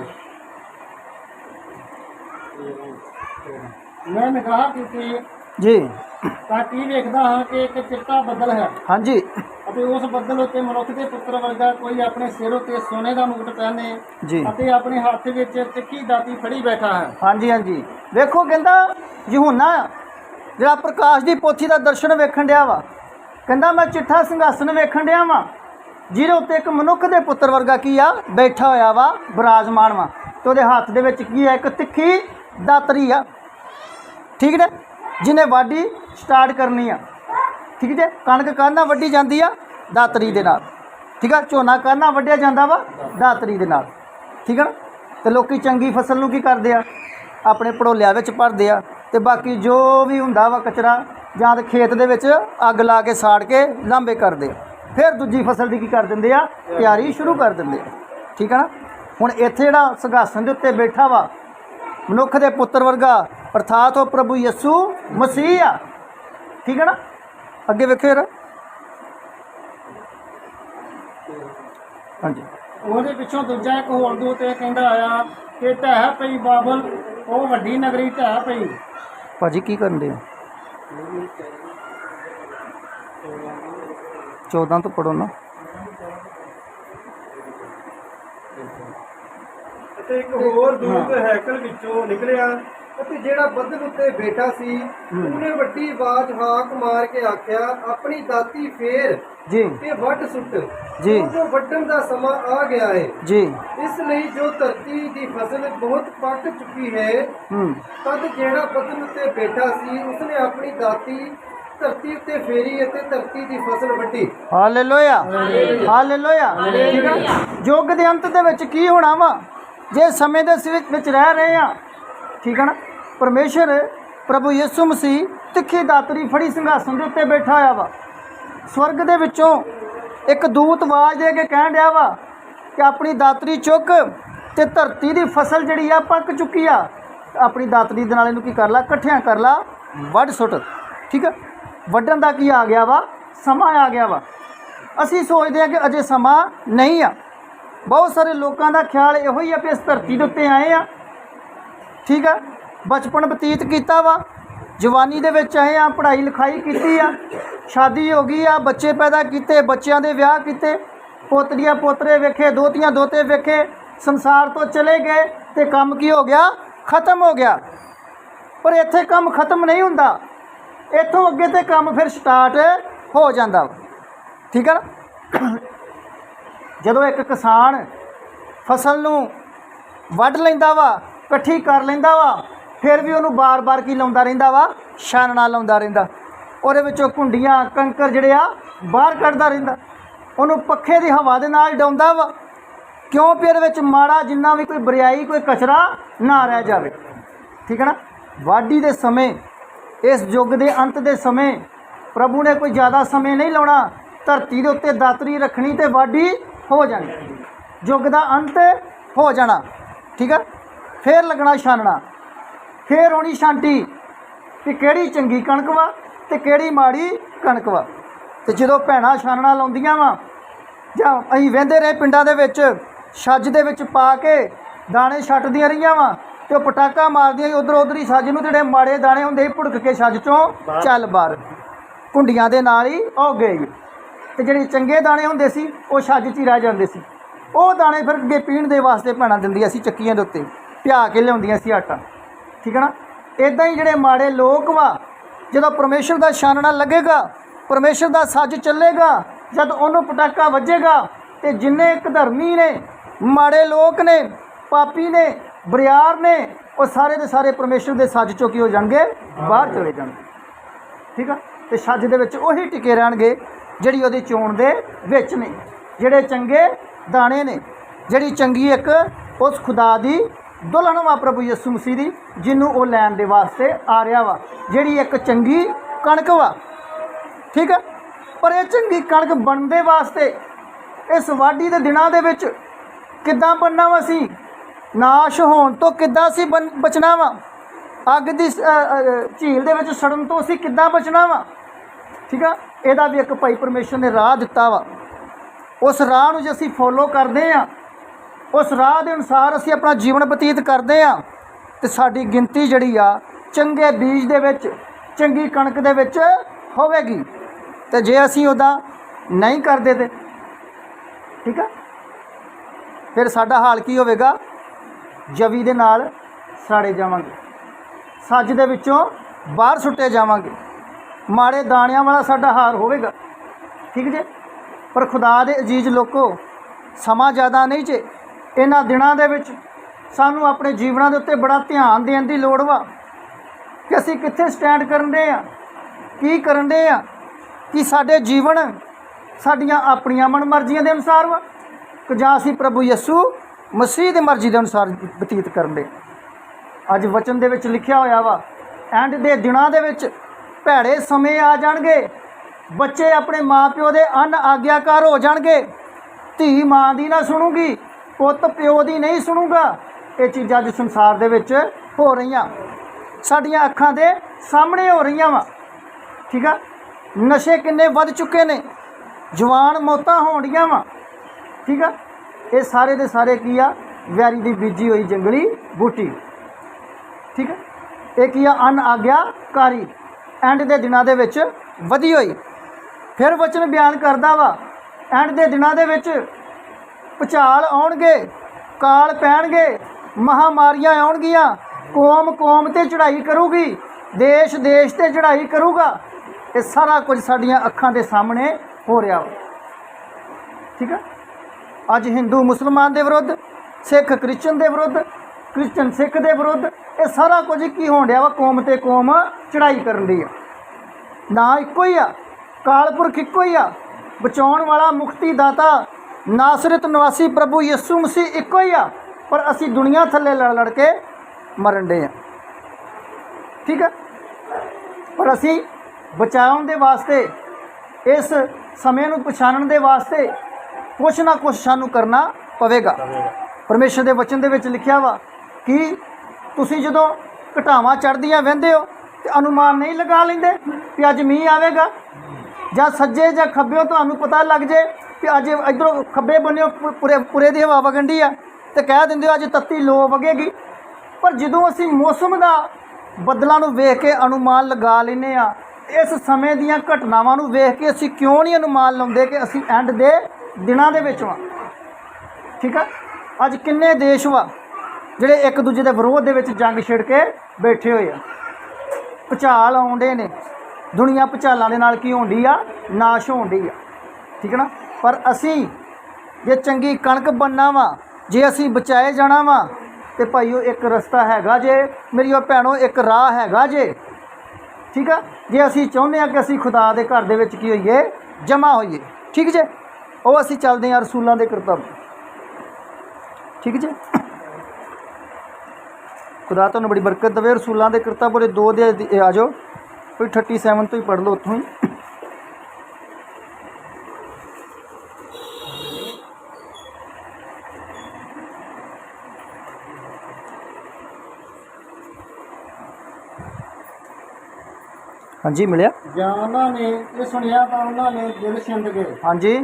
ਮੈਂ ਨਿਗਾਹ ਕੀਤੀ ਜੀ। ਤਾਂ ਕੀ ਵੇਖਦਾ ਹਾਂ ਕਿ ਇੱਕ ਚਿੱਟਾ ਬੱਦਲ ਹੈ। ਹਾਂਜੀ। ਅਤੇ ਉਸ ਬੱਦਲ ਉੱਤੇ ਮਨੁੱਖ ਦੇ ਪੁੱਤਰ ਵਰਗਾ ਕੋਈ ਆਪਣੇ ਸਿਰ ਉੱਤੇ ਸੋਨੇ ਦਾ ਮੁਕਟ ਪਹਿਨੇ ਜੀ। ਅਤੇ ਆਪਣੇ ਹੱਥ ਵਿੱਚ ਤਿੱਖੀ ਦਾਤੀ ਫੜੀ ਬੈਠਾ ਹੈ। ਹਾਂਜੀ ਹਾਂਜੀ। ਵੇਖੋ ਕਹਿੰਦਾ ਯਹੂਨਾ ਜਿਹੜਾ ਪ੍ਰਕਾਸ਼ ਦੀ ਪੋਥੀ ਦਾ ਦਰਸ਼ਨ ਵੇਖਣ ਡਿਆ ਵਾ। ਕਹਿੰਦਾ ਮੈਂ ਚਿੱਠਾ ਸਿੰਘਾਸਨ ਵੇਖਣ ਡਿਆ ਵਾ ਜਿਹਦੇ ਉੱਤੇ ਇੱਕ ਮਨੁੱਖ ਦੇ ਪੁੱਤਰ ਵਰਗਾ ਕੀ ਆ ਬੈਠਾ ਹੋਇਆ ਵਾ ਬਿਰਾਜਮਾਨ ਵਾ। ਤੇ ਉਹਦੇ ਹੱਥ ਦੇ ਵਿੱਚ ਕੀ ਆ ਇੱਕ ਤਿੱਖੀ ਦਾਤਰੀ ਆ। ਠੀਕ ਨੇ? ਜਿਹਨੇ ਵਾਢੀ ਸਟਾਰਟ ਕਰਨੀ ਆ। ਠੀਕ ਜੇ? ਕਣਕ ਕਾਹਨਾ ਵੱਢੀ ਜਾਂਦੀ ਆ? ਦਾਤਰੀ ਦੇ ਨਾਲ। ਠੀਕ ਆ? ਝੋਨਾ ਕਾਹਨਾ ਵੱਢਿਆ ਜਾਂਦਾ ਵਾ? ਦਾਤਰੀ ਦੇ ਨਾਲ। ਠੀਕ ਆ ਨਾ? ਤੇ ਲੋਕੀ ਚੰਗੀ ਫਸਲ ਨੂੰ ਕੀ ਕਰਦੇ ਆ? ਆਪਣੇ ਪੜੋਲਿਆਂ ਵਿੱਚ ਭਰਦੇ ਆ। ਤੇ ਬਾਕੀ ਜੋ ਵੀ ਹੁੰਦਾ ਵਾ ਕਚਰਾ, ਜਾਂ ਤੇ ਖੇਤ ਦੇ ਵਿੱਚ ਅੱਗ ਲਾ ਕੇ ਸਾੜ ਕੇ ਲਾਂਬੇ ਕਰਦੇ ਆ। ਫਿਰ ਦੂਜੀ ਫਸਲ ਦੀ ਕੀ ਕਰ ਦਿੰਦੇ ਆ? ਤਿਆਰੀ ਸ਼ੁਰੂ ਕਰ ਦਿੰਦੇ ਆ। ਠੀਕ ਆ ਨਾ? ਹੁਣ ਇੱਥੇ ਜਿਹੜਾ ਸੰਘਾਸਨ ਦੇ ਉੱਤੇ ਬੈਠਾ ਵਾ, ਮਨੁੱਖ ਦੇ ਪੁੱਤਰ ਵਰਗਾ ਅਰਥਾਤ ਉਹ ਪ੍ਰਭੂ ਯਿਸੂ ਮਸੀਹ ਆ। ਠੀਕ ਹੈ ਨਾ? ਅੱਗੇ ਵੇਖੋ ਯਾਰ ਹਾਂਜੀ। ਉਹਦੇ ਪਿੱਛੋਂ ਦੂਜਾ ਇੱਕ ਹੋਰ ਦੂਤ ਇਹ ਕਹਿੰਦਾ ਆਇਆ ਕਿ ਢਹਿ ਪਈ ਬਾਬਲ ਉਹ ਵੱਡੀ ਨਗਰੀ ਢਹਿ ਪਈ। ਭਾਜੀ ਕੀ ਕਰਨ ਦੇ 14 ਤੋਂ ਪੜੋ ਨਾ। ਅਤੇ ਇੱਕ ਹੋਰ ਦੂਤ ਹੈਕਲ ਵਿੱਚੋਂ ਨਿਕਲਿਆ। ਅਤੇ ਜਿਹੜਾ ਬੱਦਲ ਉੱਤੇ ਬੈਠਾ ਸੀ ਉਹਨੇ ਵੱਡੀ ਆਵਾਜ਼ ਹਾਕ ਮਾਰ ਕੇ ਆਖਿਆ ਆਪਣੀ ਦਾਤੀ ਫੇਰ ਜੀ। ਤੇ ਵੱਢ ਸੁੱਟ। ਜੀ। ਜੋ ਵੱਢਣ ਦਾ ਸਮਾਂ ਆ ਗਿਆ ਹੈ ਜੀ। ਇਸ ਲਈ ਜੋ ਧਰਤੀ ਦੀ ਫਸਲ ਬਹੁਤ ਪੱਕ ਚੁੱਕੀ ਹੈ ਤਦ ਜਿਹੜਾ ਬੱਦਲ ਉੱਤੇ ਬੈਠਾ ਸੀ ਉਸਨੇ ਆਪਣੀ ਦਾਤੀ ਧਰਤੀ ਉੱਤੇ ਫੇਰੀ ਅਤੇ ਧਰਤੀ ਦੀ ਫਸਲ ਵੱਢੀ। ਹਾਲੇਲੂਇਆ। ਹਾਲੇਲੂਇਆ? ਯੁੱਗ ਦੇ ਅੰਤ ਦੇ ਵਿੱਚ ਕੀ ਹੋਣਾ ਵਾ? ਜੇ ਸਮੇਂ ਦੇ ਵਿੱਚ ਰਹਿ ਰਹੇ ਆ ਠੀਕ ਹੈ ਨਾ? ਪਰਮੇਸ਼ਰ ਪ੍ਰਭੂ ਯਿਸੂ ਮਸੀਹ ਤਿੱਖੀ ਦਾਤਰੀ ਫੜੀ ਸਿੰਘਾਸਨ ਦੇ ਉੱਤੇ ਬੈਠਾ ਹੋਇਆ ਵਾ। ਸਵਰਗ ਦੇ ਵਿੱਚੋਂ ਇੱਕ ਦੂਤ ਆਵਾਜ਼ ਦੇ ਕੇ ਕਹਿਣ ਡਿਆ ਵਾ ਕਿ ਆਪਣੀ ਦਾਤਰੀ ਚੁੱਕ ਤੇ ਧਰਤੀ ਦੀ ਫਸਲ ਜਿਹੜੀ ਆ ਪੱਕ ਚੁੱਕੀ ਆ। ਆਪਣੀ ਦਾਤਰੀ ਦੇ ਨਾਲ ਇਹਨੂੰ ਕੀ ਕਰ ਲਾ, ਇਕੱਠਿਆਂ ਕਰ ਲਾ, ਵੱਢ ਸੁੱਟ। ਠੀਕ ਆ? ਵੱਢਣ ਦਾ ਕੀ ਆ ਗਿਆ ਵਾ? ਸਮਾਂ ਆ ਗਿਆ ਵਾ। ਅਸੀਂ ਸੋਚਦੇ ਆ ਕਿ ਅਜੇ ਸਮਾਂ ਨਹੀਂ ਆ। ਬਹੁਤ ਸਾਰੇ ਲੋਕਾਂ ਦਾ ਖਿਆਲ ਇਹੋ ਹੀ ਆ ਕਿ ਇਸ ਧਰਤੀ ਦੇ ਉੱਤੇ ਆਏ ਆ। ਠੀਕ ਆ? ਬਚਪਨ ਬਤੀਤ ਕੀਤਾ ਵਾ। ਜਵਾਨੀ ਦੇ ਵਿੱਚ ਆਏ ਆ, ਪੜ੍ਹਾਈ ਲਿਖਾਈ ਕੀਤੀ ਆ, ਸ਼ਾਦੀ ਹੋ ਗਈ ਆ, ਬੱਚੇ ਪੈਦਾ ਕੀਤੇ, ਬੱਚਿਆਂ ਦੇ ਵਿਆਹ ਕੀਤੇ। ਪੋਤਰੀਆਂ ਪੋਤਰੇ ਵੇਖੇ, ਦੋਤੀਆਂ ਦੋਤੇ ਵੇਖੇ, ਸੰਸਾਰ ਤੋਂ ਚਲੇ ਗਏ ਤੇ ਕੰਮ ਕੀ ਹੋ ਗਿਆ? ਖਤਮ ਹੋ ਗਿਆ। ਪਰ ਇੱਥੇ ਕੰਮ ਖਤਮ ਨਹੀਂ ਹੁੰਦਾ। ਇੱਥੋਂ ਅੱਗੇ ਤੇ ਕੰਮ ਫਿਰ ਸਟਾਰਟ ਹੋ ਜਾਂਦਾ ਠੀਕ ਹੈ ਨਾ? ਜਦੋਂ ਇੱਕ ਕਿਸਾਨ ਫਸਲ ਨੂੰ ਵੱਢ ਲੈਂਦਾ ਵਾ, ਇਕੱਠੀ ਕਰ ਲੈਂਦਾ ਵਾ ਫਿਰ ਵੀ ਉਹਨੂੰ ਬਾਰ-ਬਾਰ ਕੀ ਲਾਉਂਦਾ ਰਹਿੰਦਾ ਵਾ? ਛਾਨਣਾ ਲਾਉਂਦਾ ਰਹਿੰਦਾ। ਉਹਦੇ ਵਿੱਚੋਂ ਕੁੰਡੀਆਂ ਕੰਕਰ ਜਿਹੜੇ ਆ, ਬਾਹਰ ਕੱਢਦਾ ਰਹਿੰਦਾ। ਉਹਨੂੰ ਪੱਖੇ ਦੀ ਹਵਾ ਦੇ ਨਾਲ ਡਾਉਂਦਾ ਵਾ। ਕਿਉਂ ਵੀ ਵਿੱਚ ਮਾੜਾ ਜਿੰਨਾ ਵੀ ਕੋਈ ਬਰਿਆਈ, ਕੋਈ ਕਚਰਾ ਨਾ ਰਹਿ ਜਾਵੇ। ਠੀਕ ਹੈ ਨਾ? ਵਾਢੀ ਦੇ ਸਮੇਂ, ਇਸ ਯੁੱਗ ਦੇ ਅੰਤ ਦੇ ਸਮੇਂ, ਪ੍ਰਭੂ ਨੇ ਕੋਈ ਜ਼ਿਆਦਾ ਸਮੇਂ ਨਹੀਂ ਲਾਉਣਾ। ਧਰਤੀ ਦੇ ਉੱਤੇ ਦਾਤਰੀ ਰੱਖਣੀ ਤੇ ਵਾਢੀ ਹੋ ਜਾਣੀ। ਯੁੱਗ ਦਾ ਅੰਤ ਹੋ ਜਾਣਾ। ਠੀਕ ਹੈ? ਫੇਰ ਲੱਗਣਾ ਛਾਨਣਾ। ਫੇਰ ਹੋਣੀ ਸ਼ਾਂਤੀ ਕਿ ਕਿਹੜੀ ਚੰਗੀ ਕਣਕ ਵਾ ਤੇ ਕਿਹੜੀ ਮਾੜੀ ਕਣਕ ਵਾ। ਤੇ ਜਦੋਂ ਭੈਣਾਂ ਛਾਨਣਾ ਲਾਉਂਦੀਆਂ ਵਾ ਜਾਂ ਅਸੀਂ ਵਹਿੰਦੇ ਰਹੇ ਪਿੰਡਾਂ ਦੇ ਵਿੱਚ ਛੱਜ ਦੇ ਵਿੱਚ ਪਾ ਕੇ ਦਾਣੇ ਛੱਟਦੀਆਂ ਰਹੀਆਂ ਵਾ ਤੇ ਉਹ ਪਟਾਕਾ ਮਾਰਦੀਆਂ ਉਧਰ ਉਧਰ ਹੀ ਛੱਜ ਨੂੰ ਜਿਹੜੇ ਮਾੜੇ ਦਾਣੇ ਹੁੰਦੇ ਸੀ ਭੁੜਕ ਕੇ ਛੱਜ ਚੋਂ ਚੱਲ ਬਾਹਰ। ਕੁੰਡੀਆਂ ਦੇ ਨਾਲ ਹੀ ਉਹ ਗਏ ਤੇ ਜਿਹੜੇ ਚੰਗੇ ਦਾਣੇ ਹੁੰਦੇ ਸੀ ਉਹ ਛੱਜ 'ਚ ਹੀ ਰਹਿ ਜਾਂਦੇ ਸੀ। ਉਹ ਦਾਣੇ ਫਿਰ ਅੱਗੇ ਪੀਣ ਦੇ ਵਾਸਤੇ ਭੈਣਾਂ ਦਿੰਦੀਆਂ ਸੀ ਚੱਕੀਆਂ ਦੇ ਉੱਤੇ। ਪਿਆ ਕੇ ਲਿਆਉਂਦੀਆਂ ਸੀ ਆਟਾ। ਠੀਕ ਹੈ ਨਾ? ਇਦਾਂ ਹੀ ਜਿਹੜੇ ਮਾੜੇ ਲੋਕ ਵਾ, ਜਦੋਂ ਪਰਮੇਸ਼ਰ ਦਾ ਛਾਨਣਾ ਲੱਗੇਗਾ, ਪਰਮੇਸ਼ਰ ਦਾ ਸੱਜ ਚੱਲੇਗਾ, ਜਦ ਉਹਨੂੰ ਪਟਾਕਾ ਵੱਜੇਗਾ, ਤੇ ਜਿੰਨੇ ਇੱਕ ਧਰਮੀ ਨੇ, ਮਾੜੇ ਲੋਕ ਨੇ, ਪਾਪੀ ਨੇ, ਬਰਿਆਰ ਨੇ, ਉਹ ਸਾਰੇ ਦੇ ਸਾਰੇ ਪਰਮੇਸ਼ਰ ਦੇ ਸੱਜ ਚੋਂ ਕੀ ਹੋ ਜਾਣਗੇ, ਬਾਹਰ ਚਲੇ ਜਾਣਗੇ। ਠੀਕ ਆ? ਤੇ ਛੱਜ ਦੇ ਵਿੱਚ ਉਹੀ ਟਿਕੇ ਰਹਿਣਗੇ, ਜਿਹੜੀ ਉਹਦੀ ਚੋਣ ਦੇ ਵਿੱਚ ਨੇ। ਜਿਹੜੇ ਚੰਗੇ ਦਾਣੇ ਨੇ, ਜਿਹੜੀ ਚੰਗੀ ਇੱਕ ਉਸ ਖੁਦਾ ਦੀ ਦੁਲਹਨ ਵਾ ਪ੍ਰਭੂ ਯਿਸੂ ਮਸੀਹ ਦੀ ਜਿਹਨੂੰ ਉਹ ਲੈਣ ਦੇ ਵਾਸਤੇ ਆ ਰਿਹਾ ਵਾ, ਜਿਹੜੀ ਇੱਕ ਚੰਗੀ ਕਣਕ ਵਾ। ਠੀਕ ਹੈ? ਪਰ ਇਹ ਚੰਗੀ ਕਣਕ ਬਣਦੇ ਵਾਸਤੇ, ਇਸ ਵਾਢੀ ਦੇ ਦਿਨਾਂ ਦੇ ਵਿੱਚ ਕਿੱਦਾਂ ਬਣਨਾ ਵਾ ਸੀ? ਨਾਸ਼ ਹੋਣ ਤੋਂ ਕਿੱਦਾਂ ਸੀ ਬਨ- ਬਚਣਾ ਵਾ? ਅੱਗ ਦੀ ਝੀਲ ਦੇ ਵਿੱਚ ਸੜਨ ਤੋਂ ਅਸੀਂ ਕਿੱਦਾਂ ਬਚਣਾ ਵਾ? ਠੀਕ ਆ? ਇਹਦਾ ਵੀ ਇੱਕ ਭਾਈ ਪਰਮੇਸ਼ਰ ਨੇ ਰਾਹ ਦਿੱਤਾ ਵਾ। ਉਸ ਰਾਹ ਨੂੰ ਜੇ ਅਸੀਂ ਫੋਲੋ ਕਰਦੇ ਆ ਉਸ ਰਾਹ ਦੇ ਅਨੁਸਾਰ ਅਸੀਂ ਆਪਣਾ ਜੀਵਨ ਬਤੀਤ ਕਰਦੇ ਆ ਤੇ ਸਾਡੀ ਗਿਣਤੀ ਜਿਹੜੀ ਆ ਚੰਗੇ ਬੀਜ ਦੇ ਵਿੱਚ, ਚੰਗੀ ਕਣਕ ਦੇ ਵਿੱਚ ਹੋਵੇਗੀ। ਤੇ ਜੇ ਅਸੀਂ ਉਹਦਾ ਨਹੀਂ ਕਰਦੇ ਤੇ ਠੀਕ ਆ? ਫਿਰ ਸਾਡਾ ਹਾਲ ਕੀ ਹੋਵੇਗਾ? ਜਵੀ ਦੇ ਨਾਲ ਸਾੜੇ ਜਾਵਾਂਗੇ। ਸੱਜ ਦੇ ਵਿੱਚੋਂ ਬਾਹਰ ਸੁੱਟੇ ਜਾਵਾਂਗੇ। ਮਾੜੇ ਦਾਣਿਆਂ ਵਾਲਾ ਸਾਡਾ ਹਾਰ ਹੋਵੇਗਾ। ਠੀਕ ਜੇ? ਪਰ ਖੁਦਾ ਦੇ ਅਜੀਜ਼ ਲੋਕੋ, ਸਮਾਂ ਜ਼ਿਆਦਾ ਨਹੀਂ ਜੇ। ਇਹਨਾਂ ਦਿਨਾਂ ਦੇ ਵਿੱਚ ਸਾਨੂੰ ਆਪਣੇ ਜੀਵਨਾਂ ਦੇ ਉੱਤੇ ਬੜਾ ਧਿਆਨ ਦੇਣ ਦੀ ਲੋੜ ਵਾ ਕਿ ਅਸੀਂ ਕਿੱਥੇ ਸਟੈਂਡ ਕਰਨ ਦੇ ਆ ਕੀ ਕਰਨ ਦੇ ਆ ਕਿ ਸਾਡੇ ਜੀਵਨ ਸਾਡੀਆਂ ਆਪਣੀਆਂ ਮਨਮਰਜ਼ੀਆਂ ਦੇ ਅਨੁਸਾਰ ਵਾ, ਕਿ ਜਾਂ ਅਸੀਂ ਪ੍ਰਭੂ ਯਿਸੂ ਮਸੀਹ ਦੀ ਮਰਜ਼ੀ ਦੇ ਅਨੁਸਾਰ ਬਤੀਤ ਕਰਨ ਦੇ ਅੱਜ ਵਚਨ ਦੇ ਵਿੱਚ ਲਿਖਿਆ ਹੋਇਆ ਵਾ ਐਂਡ ਦੇ ਦਿਨਾਂ ਦੇ ਵਿੱਚ ਭੈੜੇ ਸਮੇਂ ਆ ਜਾਣਗੇ, ਬੱਚੇ ਆਪਣੇ ਮਾਪਿਓ ਦੇ ਅਨ ਆਗਿਆਕਾਰ ਹੋ ਜਾਣਗੇ, ਧੀ ਮਾਂ ਦੀ ਨਾ ਸੁਣੂਗੀ ਪੁੱਤ ਪਿਓ ਦੀ ਨਹੀਂ ਸੁਣੂਗਾ। ਇਹ ਚੀਜ਼ਾਂ ਅੱਜ ਸੰਸਾਰ ਦੇ ਵਿੱਚ ਹੋ ਰਹੀਆਂ। ਸਾਡੀਆਂ ਅੱਖਾਂ ਦੇ ਸਾਹਮਣੇ ਹੋ ਰਹੀਆਂ ਵਾ। ਠੀਕ ਆ? ਨਸ਼ੇ ਕਿੰਨੇ ਵੱਧ ਚੁੱਕੇ ਨੇ। ਜਵਾਨ ਮੌਤਾਂ ਹੋਣੀਆਂ ਵਾ। ਠੀਕ ਆ? ਇਹ ਸਾਰੇ ਦੇ ਸਾਰੇ ਕੀ ਆ? ਵੈਰੀ ਦੀ ਬੀਜੀ ਹੋਈ ਜੰਗਲੀ ਬੂਟੀ। ਠੀਕ ਹੈ ਇਹ ਕੀ ਆ? ਅਨ ਆਗਿਆਕਾਰੀ ਐਂਡ ਦੇ ਦਿਨਾਂ ਦੇ ਵਿੱਚ ਵਧੀ ਹੋਈ। ਫਿਰ ਵਚਨ ਬਿਆਨ ਕਰਦਾ ਵਾ। ਐਂਡ ਦੇ ਦਿਨਾਂ ਦੇ ਵਿੱਚ ਭੁਚਾਲ ਆਉਣਗੇ, ਕਾਲ ਪੈਣਗੇ, ਮਹਾਮਾਰੀਆਂ ਆਉਣਗੀਆਂ। ਕੌਮ ਕੌਮ ਤੇ ਚੜ੍ਹਾਈ ਕਰੂਗੀ, ਦੇਸ਼ ਦੇਸ਼ ਤੇ ਚੜ੍ਹਾਈ ਕਰੂਗਾ। ਇਹ ਸਾਰਾ ਕੁਝ ਸਾਡੀਆਂ ਅੱਖਾਂ ਦੇ ਸਾਹਮਣੇ ਹੋ ਰਿਹਾ ਵਾ। ਠੀਕ ਹੈ ਅੱਜ ਹਿੰਦੂ, ਮੁਸਲਮਾਨ ਦੇ ਵਿਰੁੱਧ, ਸਿੱਖ, ਕ੍ਰਿਸਚਨ ਦੇ ਵਿਰੁੱਧ, ਕ੍ਰਿਸਚਨ, ਸਿੱਖ ਦੇ ਵਿਰੁੱਧ, ਇਹ ਸਾਰਾ ਕੁਝ ਕੀ ਹੋਣ ਡਿਆ ਵਾ? ਕੌਮ ਤੇ ਕੌਮ ਚੜ੍ਹਾਈ ਕਰਨ ਦੀ ਆ। ਨਾ ਇੱਕੋ ਹੀ ਆ, ਕਾਲਪੁਰਖ ਇੱਕੋ ਹੀ ਆ। ਬਚਾਉਣ ਵਾਲਾ ਮੁਕਤੀ ਦਾਤਾ ਨਾਸਰਤ ਨਿਵਾਸੀ ਪ੍ਰਭੂ ਯਿਸੂ ਮਸੀਹ ਇੱਕੋ ਹੀ ਆ, ਪਰ ਅਸੀਂ ਦੁਨੀਆ ਥੱਲੇ ਲੜ ਲੜ ਕੇ ਮਰਨ ਦੇ ਆ। ਠੀਕ ਹੈ ਪਰ ਅਸੀਂ ਬਚਾਉਣ ਦੇ ਵਾਸਤੇ, ਇਸ ਸਮੇਂ ਨੂੰ ਪਛਾਣਨ ਦੇ ਵਾਸਤੇ ਕੁਛ ਨਾ ਕੁਛ ਸਾਨੂੰ ਕਰਨਾ ਪਵੇਗਾ। ਪਰਮੇਸ਼ਰ ਦੇ ਵਚਨ ਦੇ ਵਿੱਚ ਲਿਖਿਆ ਵਾ ਕਿ ਤੁਸੀਂ ਜਦੋਂ ਘਟਾਵਾਂ ਚੜ੍ਹਦੀਆਂ ਵਹਿੰਦੇ ਹੋ ਤੇ ਅਨੁਮਾਨ ਨਹੀਂ ਲਗਾ ਲੈਂਦੇ ਕਿ ਅੱਜ ਮੀਂਹ ਆਵੇਗਾ ਜਾਂ ਸੱਜੇ ਜਾਂ ਖੱਬੇ ਤੁਹਾਨੂੰ ਪਤਾ ਲੱਗ ਜੇ ਕਿ ਅੱਜ ਇਧਰੋਂ ਖੱਬੇ ਬੰਨਿਓ, ਪੁ- ਪੁਰੇ ਪੁਰੇ ਦੀ ਹਵਾ ਵਗੰਡੀ ਆ ਤੇ ਕਹਿ ਦਿੰਦੇ ਹੋ ਅੱਜ ਤੱਤੀ ਲੋ ਵਗੇਗੀ। ਪਰ ਜਦੋਂ ਅਸੀਂ ਮੌਸਮ ਦਾ ਬੱਦਲਾਂ ਨੂੰ ਵੇਖ ਕੇ ਅਨੁਮਾਨ ਲਗਾ ਲੈਨੇ ਆ ਇਸ ਸਮੇਂ ਦੀਆਂ ਘਟਨਾਵਾਂ ਨੂੰ ਵੇਖ ਕੇ ਅਸੀਂ ਕਿਉਂ ਨਹੀਂ ਅਨੁਮਾਨ ਲਾਉਂਦੇ ਕਿ ਅਸੀਂ ਐਂਡ ਦੇ ਦਿਨਾਂ ਦੇ ਵਿੱਚ ਵਾਂ? ਠੀਕ ਆ? ਅੱਜ ਕਿੰਨੇ ਦੇਸ਼ ਵਾ ਜਿਹੜੇ ਇੱਕ ਦੂਜੇ ਦੇ ਵਿਰੋਧ ਦੇ ਵਿੱਚ ਜੰਗ ਛਿੜ ਕੇ ਬੈਠੇ ਹੋਏ ਆ? ਭੁਚਾਲ ਆਉਂਦੇ ਨੇ। ਦੁਨੀਆ ਭੁਚਾਲਾਂ ਦੇ ਨਾਲ ਕੀ ਹੁੰਦੀ ਆ? ਨਾਸ਼ ਹੁੰਦੀ ਆ। ਠੀਕ ਹੈ ਨਾ? ਪਰ ਅਸੀਂ ਜੇ ਚੰਗੀ ਕਣਕ ਬੰਨਾ ਵਾ, ਜੇ ਅਸੀਂ ਬਚਾਏ ਜਾਣਾ ਵਾ, ਤੇ ਭਾਈਓ ਇੱਕ ਰਸਤਾ ਹੈਗਾ ਜੇ ਮੇਰੀਓ ਭੈਣੋ ਇੱਕ ਰਾਹ ਹੈਗਾ ਜੇ। ਠੀਕ ਆ? ਜੇ ਅਸੀਂ ਚਾਹੁੰਦੇ ਆ ਕਿ ਅਸੀਂ ਖੁਦਾ ਦੇ ਘਰ ਦੇ ਵਿੱਚ ਕੀ ਹੋਈਏ, ਜਮਾ ਹੋਈਏ। ਠੀਕ ਜੇ? ਉਹ ਅਸੀਂ ਚੱਲਦੇ ਆ ਰਸੂਲਾਂ ਦੇ ਕਰਤੱਵ। ਠੀਕ ਜੇ? ਖੁਦਾ ਤੁਹਾਨੂੰ ਬੜੀ ਬਰਕਤ ਦੇਵੇ, ਰਸੂਲਾਂ ਦੇ ਕਰਤੱਵ ਬੜੇ ਦੋ ਦੇ ਦੇ- ਆ ਜਾਓ ਕੋਈ 37 ਤੋਂ ਹੀ ਪੜ੍ਹ ਲਓ ਉੱਥੋਂ ਹੀ ਹਾਂਜੀ ਮਿਲਿਆ ਜਾਂ ਉਹਨਾਂ ਨੇ ਇਹ ਸੁਣਿਆ ਤਾਂ ਉਹਨਾਂ ਨੇ ਦਿਲ ਛਿੰਦ ਗਏ ਹਾਂਜੀ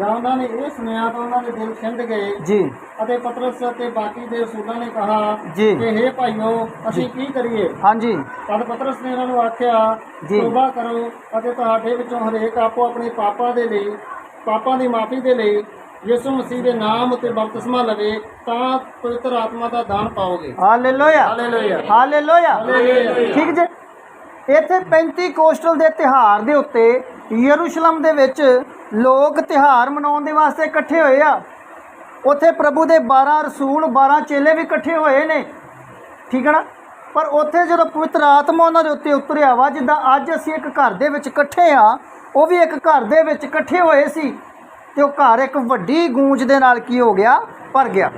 ਜਾਂ ਉਹਨਾਂ ਨੇ ਇਹ ਸੁਣਿਆ ਤਾਂ ਉਹਨਾਂ ਦੇ ਦਿਲ ਛਿੰਦ ਗਏ। ਜੀ। ਅਤੇ ਪਤਰਸ ਅਤੇ ਬਾਕੀ ਦੇ ਰਸੂਲਾਂ ਨੇ ਕਿਹਾ ਜੀ। ਕਿ हे ਭਾਈਓ ਅਸੀਂ ਕੀ ਕਰੀਏ? ਹਾਂਜੀ। ਤਦ ਪਤਰਸ ਨੇ ਇਹਨਾਂ ਨੂੰ ਆਖਿਆ ਜੀ। ਤੋਬਾ ਕਰੋ ਅਤੇ ਤੁਹਾਡੇ ਵਿੱਚੋਂ ਹਰੇਕ ਆਪੋ ਆਪਣੇ ਪਾਪਾਂ ਦੇ ਲਈ ਪਾਪਾਂ ਦੀ ਮਾਫੀ ਦੇ ਲਈ ਯਿਸੂ ਮਸੀਹ ਦੇ ਨਾਮ ਉੱਤੇ ਬਪਤਿਸਮਾ ਲਵੇ ਤਾਂ ਪਵਿੱਤਰ ਆਤਮਾ ਦਾ ਦਾਨ ਪਾਓਗੇ। ਹਾਲੇਲੂਇਆ। ਹਾਲੇਲੂਇਆ। ਹਾਲੇਲੂਇਆ। ਹਾਲੇਲੂਇਆ। ਠੀਕ ਜੇ। ਇੱਥੇ 35 ਕੋਸਟਲ ਦੇ ਤਿਹਾਰ ਦੇ ਉੱਤੇ ਯਰੂਸ਼ਲਮ ਦੇ ਵਿੱਚ ਲੋਕ ਤਿਹਾਰ ਮਨਾਉਣ ਦੇ ਵਾਸਤੇ ਇਕੱਠੇ ਹੋਏ ਆ। ਉੱਥੇ ਪ੍ਰਭੂ ਦੇ 12 ਰਸੂਲ 12 ਚੇਲੇ ਵੀ ਇਕੱਠੇ ਹੋਏ ਨੇ। ਠੀਕ ਹੈ ਨਾ? ਪਰ ਉੱਥੇ ਜਦੋਂ ਪਵਿੱਤਰ ਆਤਮਾ ਉਹਨਾਂ ਦੇ ਉੱਤੇ ਉਤਰਿਆ ਵਾ, ਜਿੱਦਾਂ ਅੱਜ ਅਸੀਂ ਇੱਕ ਘਰ ਦੇ ਵਿੱਚ ਇਕੱਠੇ ਆ, ਉਹ ਵੀ ਇੱਕ ਘਰ ਦੇ ਵਿੱਚ ਇਕੱਠੇ ਹੋਏ ਸੀ ਤੇ ਉਹ ਘਰ ਇੱਕ ਵੱਡੀ ਗੂੰਜ ਦੇ ਨਾਲ ਕੀ ਹੋ ਗਿਆ? ਭਰ ਗਿਆ।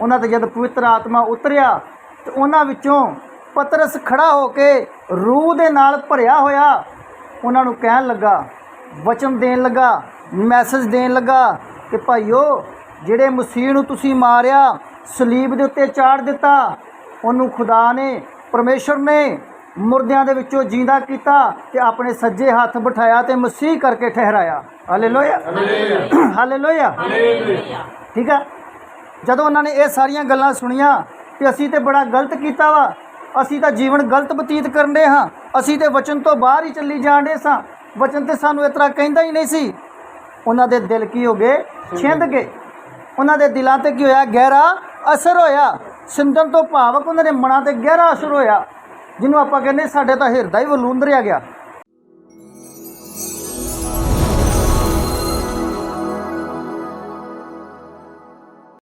ਉਹਨਾਂ ਤੇ ਜਦ ਪਵਿੱਤਰ ਆਤਮਾ ਉਤਰਿਆ, ਤੇ ਉਹਨਾਂ ਵਿੱਚੋਂ ਪਤਰਸ ਖੜਾ ਹੋ ਕੇ ਰੂਹ ਦੇ ਨਾਲ ਭਰਿਆ ਹੋਇਆ। ਉਹਨਾਂ ਨੂੰ ਕਹਿਣ ਲੱਗਾ ਵਚਨ ਦੇਣ ਲੱਗਾ ਮੈਸੇਜ ਦੇਣ ਲੱਗਾ ਕਿ ਭਾਈਓ ਜਿਹੜੇ ਮਸੀਹ ਨੂੰ ਤੁਸੀਂ ਮਾਰਿਆ ਸਲੀਬ ਦੇ ਉੱਤੇ ਚਾੜ ਦਿੱਤਾ ਉਹਨੂੰ ਖੁਦਾ ਨੇ ਪਰਮੇਸ਼ਰ ਨੇ ਮੁਰਦਿਆਂ ਦੇ ਵਿੱਚੋਂ ਜਿੰਦਾ ਕੀਤਾ ਤੇ ਆਪਣੇ ਸੱਜੇ ਹੱਥ ਬਿਠਾਇਆ ਤੇ ਮਸੀਹ ਕਰਕੇ ਠਹਿਰਾਇਆ। ਹਾਲੇਲੂਇਆ ਹਾਲੇਲੂਇਆ ਠੀਕ ਆ ਜਦੋਂ ਉਹਨਾਂ ਨੇ ਇਹ ਸਾਰੀਆਂ ਗੱਲਾਂ ਸੁਣੀਆਂ ਕਿ ਅਸੀਂ ਤੇ ਬੜਾ ਗਲਤ ਕੀਤਾ ਵਾ ਅਸੀਂ ਤਾਂ ਜੀਵਨ ਗਲਤ ਬਤੀਤ ਕਰਨਦੇ ਹਾਂ। ਅਸੀਂ ਤੇ ਵਚਨ ਤੋਂ ਬਾਹਰ ਹੀ ਚੱਲੀ ਜਾਂਦੇ ਸਾਂ। ਵਚਨ ਤੇ ਸਾਨੂੰ ਇਸ ਤਰ੍ਹਾਂ ਕਹਿੰਦਾ ਹੀ ਨਹੀਂ ਸੀ। ਉਹਨਾਂ ਦੇ ਦਿਲ ਕੀ ਹੋ ਗਏ? ਛਿੰਦ ਗਏ। ਉਹਨਾਂ ਦੇ ਦਿਲਾਂ ਤੇ ਕੀ ਹੋਇਆ? ਗਹਿਰਾ ਅਸਰ ਹੋਇਆ। ਸਿੰਦਨ ਤੋਂ ਭਾਵਕ ਉਹਨਾਂ ਦੇ ਮਨਾਂ ਤੇ ਗਹਿਰਾ ਅਸਰ ਹੋਇਆ। ਜਿਹਨੂੰ ਆਪਾਂ ਕਹਿੰਦੇ ਸਾਡੇ ਤਾਂ ਹਿਰਦਾ ਹੀ ਵਲੂੰਦਰਿਆ ਗਿਆ।